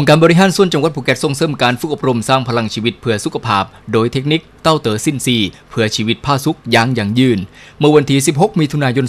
องค์การบริหารส่วนจังหวัดภูเก็ตส่งเสริมการฝึกอบรมสร้างพลังชีวิตเพื่อสุขภาพ โดยเทคนิคเต้าเต๋อสินซีเพื่อชีวิตผ้าสุกอย่างยั่งยืน เมื่อวันที่ 16 มิถุนายน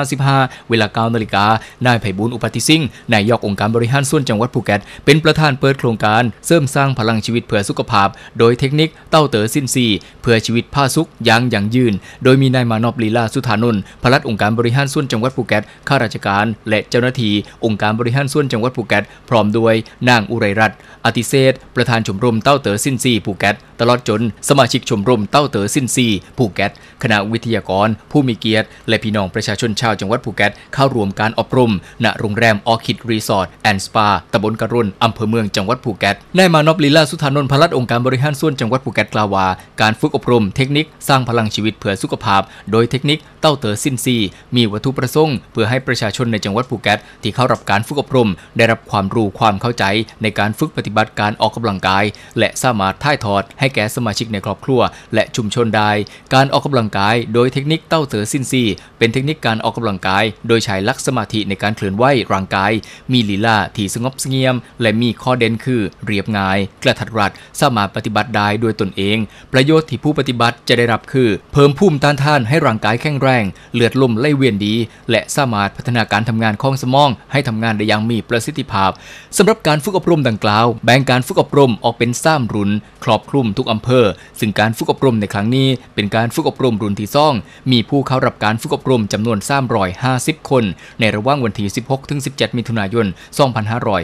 2555 เวลา 9 นาฬิกา นายไพบุญอุปติสิงห์นายกองค์การบริหารส่วนจังหวัดภูเก็ตเป็นประธานเปิดโครงการเสริมสร้างพลังชีวิตเพื่อสุขภาพ โดยเทคนิคเต้าเต๋อสินซีเพื่อชีวิตผ้าสุกอย่างยั่งยืน โดยมีนายมานอบลีลาสุธานนท์พลัดองค์การบริหารส่วนจังหวัดภูเก็ตข้าราชการ และเจ้าหน้าที่องค์การบริหารส่วนจังหวัดภูเก็ตพร้อมด้วยนางอุไรรัตน์อติเศษประธานชมรมเต้าเต๋อสินซีภูเก็ตตลอดจนสมาชิกชมรมเต้าเต๋อสินซีภูเก็ตคณะวิทยากร ผู้มีเกียรติ และพี่น้องประชาชนชาวจังหวัดภูเก็ตเข้าร่วมการอบรม ณโรงแรมออคิดรีสอร์ทแอนด์สปาตำบลกระรุนอำเภอเมืองจังหวัดภูเก็ตนายมานพลีลาสุธานนท์พลัดองค์การบริหารส่วนจังหวัดภูเก็ตกล่าวว่าการฝึกอบรม เทคนิคสร้างพลังชีวิตเพื่อสุขภาพ โดยเทคนิคเต้าเต๋อสินซีมีวัตถุประสงค์เพื่อให้ประชาชนในจังหวัดภูเก็ตที่เข้ารับการฝึกอบรม ได้รับความรู้ความเข้าใจในการฝึกปฏิบัติการออกกำลังกาย และสามารถถ่ายทอดให้แก่สมาชิกในครอบครัว และชุมชนได้ การออกกำลังกายโดยเทคนิคเต้าเต๋อสินซีเป็นเทคนิคการออกกำลังกาย โดยใช้ลักสมาธิในการเคลื่อนไหวร่างกาย มีลีลาที่สงบเสงี่ยม และมีข้อเด่นคือเรียบง่าย กระทัดรัดสามารถปฏิบัติได้ด้วยตนเอง ประโยชน์ที่ผู้ปฏิบัติจะได้รับคือ เพิ่มภูมิต้านทานให้ร่างกายแข็งแรง เลือดลมไหลเวียนดี และสามารถพัฒนาการทำงานของสมอง ให้ทำงานได้อย่างมีประสิทธิภาพสำหรับการฝึกอบรมดังกล่าว แบ่งการฝึกอบรมออกเป็น3รุ่น ครอบคลุมทุกอำเภอ ซึ่งการฝึกอบรมในครั้งนี้ เป็นการฝึกอบรมรุ่นที่ซ่อง มีผู้เข้ารับการฝึกอบรมจำนวน 350 คน ในระหว่างวันที่ 16-17 มิถุนายน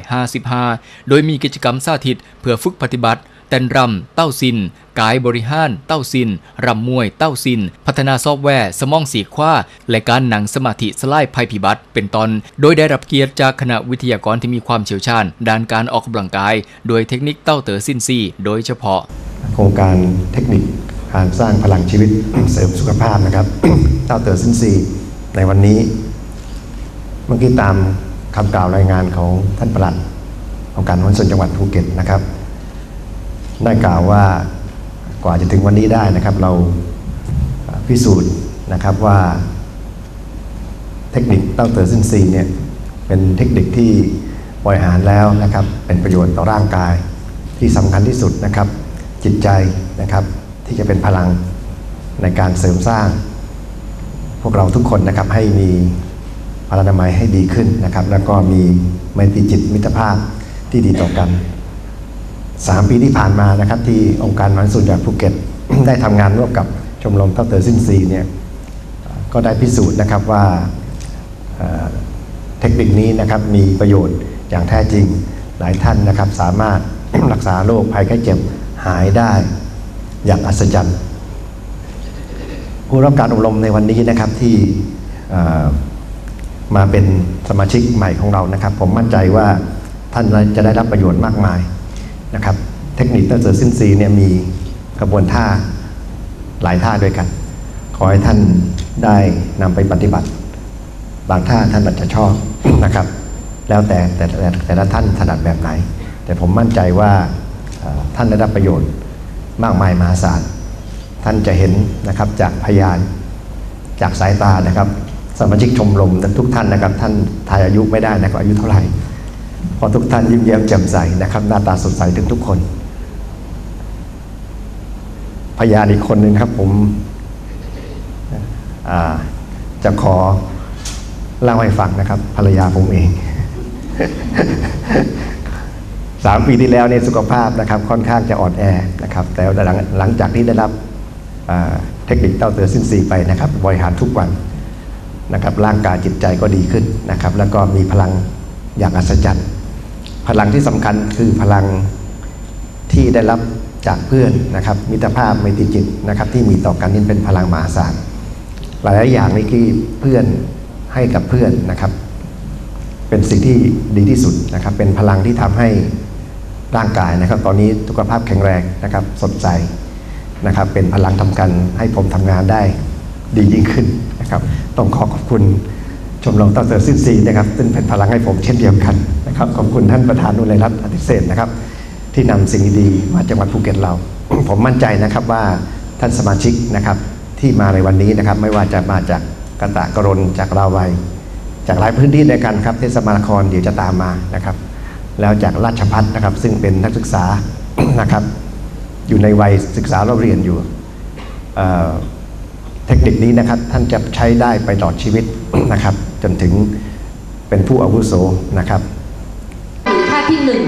2555 โดยมีกิจกรรมสาธิต เพื่อฝึกปฏิบัติ เต้นรำ เต้าซิน กายบริหาร เต้าซิน รำมวย เต้าซิน พัฒนาซอฟต์แวร์ สมองสีขว้า และการหนังสมาธิสลายภัยพิบัติ เป็นตอนโดยได้รับเกียรติจากคณะวิทยากรที่มีความเชี่ยวชาญ ด้านการออกกำลังกาย โดยเทคนิคเต้าเต๋อซินซีโดยเฉพาะ โครงการเทคนิคการสร้างพลังชีวิตเสริมสุขภาพนะครับ เต้าเต๋อซินซีในวันนี้ เมื่อกี้ตามคำกล่าวรายงานของท่านประหลัดองค์การขนส่งจังหวัดภูเก็ตนะครับ ได้กล่าวว่ากว่าจะถึงวันนี้ได้นะครับ เราพิสูจน์นะครับว่าเทคนิคเต้าเต๋อซินซีเนี่ยเป็นเทคนิคที่บริหารแล้วนะครับ เป็นประโยชน์ต่อร่างกายที่สำคัญที่สุดนะครับ จิตใจนะครับที่จะเป็นพลังในการเสริมสร้าง พวกเราทุกคนนะครับให้มีพลานามัยให้ดีขึ้นนะครับ แล้วก็มีไมตรีจิตมิตรภาพที่ดีต่อกัน สามปีที่ผ่านมานะครับที่องค์การมันสุนจังหวัดภูเก็ต ได้ทำงานร่วมกับชมรมเต้าเต๋อซินซีเนี่ยก็ได้พิสูจน์นะครับว่าเทคนิคนี้นะครับมีประโยชน์อย่างแท้จริงหลายท่านนะครับสามารถรักษาโรคภัยไข้เจ็บหายได้อย่างอัศจรรย์ ผู้รับการอบรมในวันนี้นะครับที่มาเป็นสมาชิกใหม่ของเรานะครับ ผมมั่นใจว่าท่านจะได้รับประโยชน์มากมาย นะครับ เทคนิคเตอร์เซอร์ซินซีเนี่ยมีกระบวนท่าหลายท่าด้วยกัน ขอให้ท่านได้นำไปปฏิบัติ บางท่าท่านอาจจะชอบนะครับ แล้วแต่แต่แต่ละท่านถนัดแบบไหน แต่ผมมั่นใจว่าท่านได้รับประโยชน์มากมายมหาศาล ท่านจะเห็นนะครับจากพยานจากสายตานะครับสมาชิกชมรมทุกท่านนะครับ ท่านทายอายุไม่ได้นะครับอายุเท่าไหร่ เพราะทุกท่านยิ้มแย้มแจ่มใสนะครับ หน้าตาสดใสถึงทุกคน พยานอีกคนหนึ่งครับผมจะขอเล่าให้ฟังนะครับ ภรรยาผมเองสามปีที่แล้วเนี่ยสุขภาพนะครับ ค่อนข้างจะอ่อนแอนะครับ แต่หลังหลังจากที่ได้รับเทคนิคเต้าเตือซินซีไปนะครับบริหารทุกวันนะครับ ร่างกายจิตใจก็ดีขึ้นนะครับ แล้วก็มีพลัง อย่างอัศจรรย์ พลังที่สำคัญคือพลังที่ได้รับจากเพื่อนนะครับ มิตรภาพไมตรีจิตนะครับ ที่มีต่อกันนี่เป็นพลังมหาศาลหลายๆอย่างนี่ที่เพื่อนให้กับเพื่อนนะครับ เป็นสิ่งที่ดีที่สุดนะครับ เป็นพลังที่ทำให้ร่างกายนะครับ ตอนนี้สุขภาพแข็งแรงนะครับ สดใสนะครับ เป็นพลังทำกันให้ผมทำงานได้ดียิ่งขึ้นนะครับ ต้องขอขอบคุณ มรงตาเสือซิซีนะครับซึ่งเป็นพลังให้ผมเช่นเดียวกันนะครับขอบคุณท่านประธานนุลัยรัตน์อธิเศษนะครับ ที่นำสิ่งดีมาจังหวัดภูเก็ตเรา ผมมั่นใจนะครับว่าท่านสมาชิกนะครับที่มาในวันนี้นะครับ ไม่ว่าจะมาจากกระตะกรนจากราวัย จากหลายพื้นที่ด้กันครับเทศบาลนครเดี๋ยวจะตามมานะครับ แล้วจากราชพัฒนะครับ ซึ่งเป็นนักศึกษานะครับ อยู่ในวัยศึกษาเราเรียนอยู่เทคนิคนี้นะครับ ท่านจะใช้ได้ไปตลอดชีวิตนะครับ จนถึงเป็นผู้อาวุโสนะครับ ท่าที่หนึ่ง